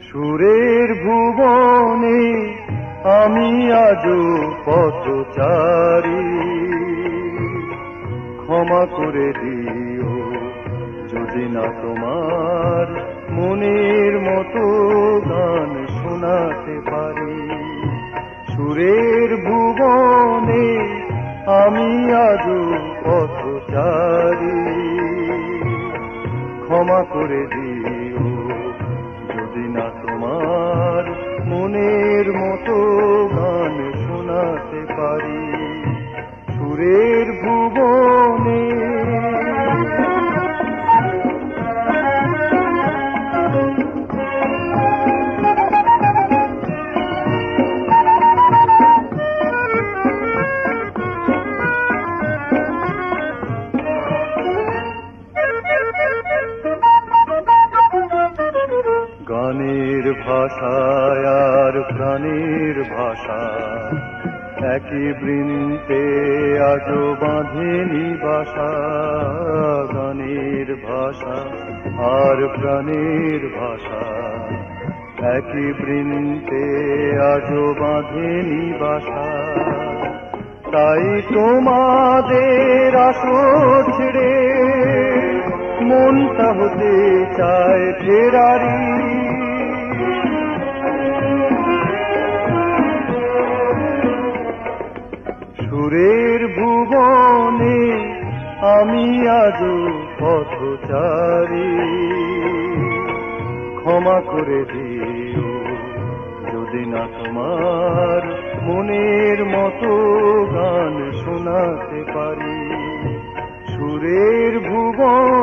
সুরের ভুবনে আমি আজও পথচারী। ক্ষমা করে দিও যদি না তোমার মনের মতো গান শোনাতে পারি। সুরের ভুবনে আমি আজও পথচারী। ক্ষমা করে না তোমার মনের মতো গান শোনাতে পারি। সুরের ভুবনে। ভাষায় আর প্রাণের ভাষা। একই বৃন্তে আজও বাঁধেনি বাসা, গানের ভাষা আর প্রাণীর ভাষা। একই বৃন্তে আজও বাঁধেনি বাসা, তাই তোমাদের আসর ছেড়ে মনটা হতে চায় ফেরারি। সুরের ভুবনে আমি আজও পথচারী। ক্ষমা করে দিও যদি না তোমার মনের মতো গান শোনাতে পারি। সুরের ভুবনে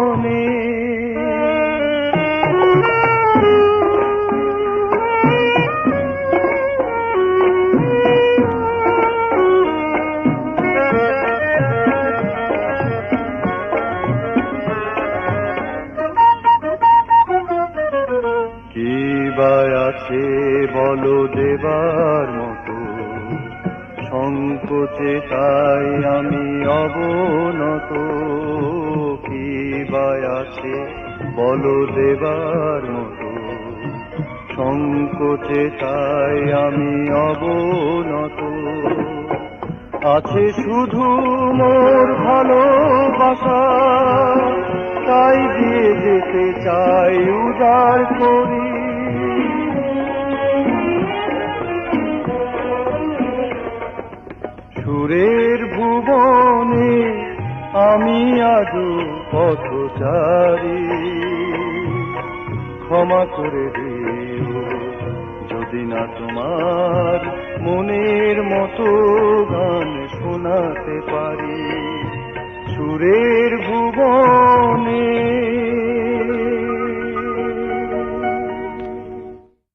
আছে বলো দেবার মতো। সংকোচে তাই আমি অবনত। কি আছে বলো দেবার মতো। সংকোচে তাই আমি অবনত। আছে শুধু মোর ভালোবাসা। তাই দিয়ে যেতে চাই উদার করি। সুরের ভুবনে আমি আজও পথচারী। ক্ষমা করে দিও যদি না তোমার মনের মতো